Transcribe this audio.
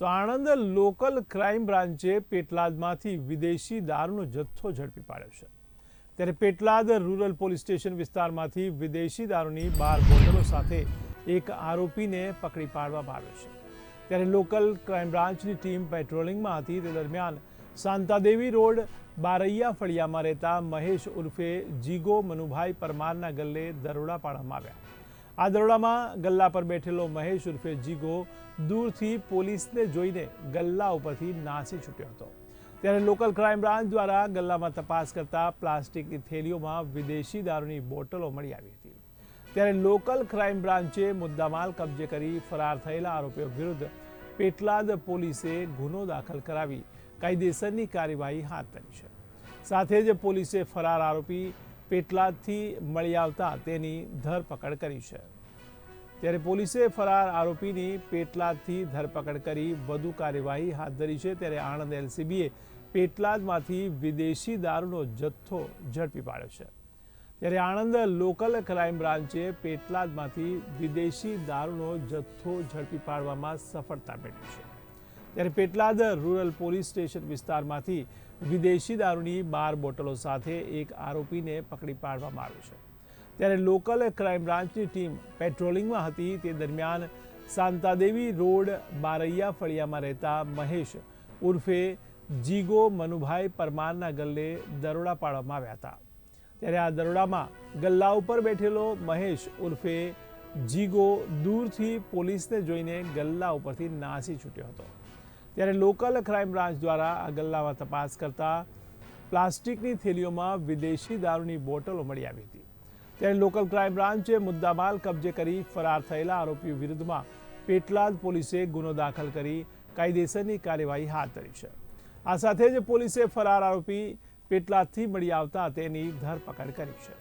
તો Anand local crime બ્રાન્ચે પેટલાદમાંથી વિદેશી દારૂનો જથ્થો ઝડપી પાડ્યો છે. ત્યારે પેટલાદ રૂરલ પોલીસ સ્ટેશન વિસ્તારમાંથી વિદેશી દારૂની બાર બોટલો સાથે એક આરોપીને પકડી પાડવામાં આવ્યો છે. ત્યારે લોકલ ક્રાઇમ બ્રાન્ચની ટીમ પેટ્રોલિંગમાં હતી તે દરમિયાન શાંતાદેવી રોડ, બારૈયા ફળિયામાં રહેતા મહેશ ઉર્ફે જીગો મનુભાઈ પરમારના ગલ્લે દરોડા પાડવામાં આવ્યા. આ દરોડામાં ગલ્લા પર બેઠેલો મહેશ ઉર્ફે જીગો દૂરથી પોલીસને જોઈને ગલ્લા ઉપરથી નાસી છૂટ્યો હતો. ત્યારે લોકલ ક્રાઇમ બ્રાન્ચ દ્વારા ગલ્લામાં તપાસ કરતા પ્લાસ્ટિકની થેલીઓમાં વિદેશી દારૂની બોટલો મળી આવી હતી. ત્યારે લોકલ ક્રાઇમ બ્રાન્ચે મુદ્દામાલ કબજે કરી ફરાર થયેલા આરોપીઓ વિરુદ્ધ પેટલાદ પોલીસે ગુનો દાખલ કરાવી કાયદેસરની કાર્યવાહી હાથ ધરી છે. સાથે જ પોલીસે ફરાર આરોપી પેટલાદથી મળી આવતા તેની ધરપકડ કરી છે. ત્યારે પોલીસે ફરાર આરોપીની પેટલાદથી ધરપકડ કરી વધુ કાર્યવાહી હાથ ધરી છે. ત્યારે આણંદ એલસીબીએ પેટલાદમાંથી વિદેશી દારૂનો જથ્થો ઝડપી પાડ્યો છે. ત્યારે આણંદ લોકલ ક્રાઇમ બ્રાન્ચે પેટલાદમાંથી વિદેશી દારૂનો જથ્થો ઝડપી પાડવામાં સફળતા મેળવી છે. ત્યારે પેટલાદ રૂરલ પોલીસ સ્ટેશન વિસ્તારમાંથી વિદેશી દારૂની બાર બોટલો સાથે એક આરોપીને પકડી પાડવામાં આવ્યો છે. ત્યારે લોકલ ક્રાઇમ બ્રાન્ચની ટીમ પેટ્રોલિંગમાં હતી તે દરમિયાન શાંતાદેવી રોડ બારૈયા ફળિયામાં રહેતા મહેશ ઉર્ફે જીગો મનુભાઈ પરમારના ગલ્લે દરોડા પાડવામાં આવ્યા હતા. ત્યારે આ દરોડામાં ગલ્લા ઉપર બેઠેલો મહેશ ઉર્ફે જીગો દૂરથી પોલીસને જોઈને ગલ્લા ઉપરથી નાસી છૂટ્યો હતો. ત્યારે લોકલ ક્રાઇમ બ્રાન્ચ દ્વારા આ ગલ્લામાં તપાસ કરતા પ્લાસ્ટિકની થેલીઓમાં વિદેશી દારૂની બોટલો મળી આવી હતી. ત્યારે લોકલ ક્રાઇમ બ્રાન્ચે મુદ્દામાલ કબજે કરી ફરાર થયેલા આરોપીઓ વિરુદ્ધમાં પેટલાદ પોલીસે ગુનો દાખલ કરી કાયદેસરની કાર્યવાહી હાથ ધરી છે. આ સાથે જ પોલીસે ફરાર આરોપી પેટલાદથી મળી આવતા તેની ધરપકડ કરી છે.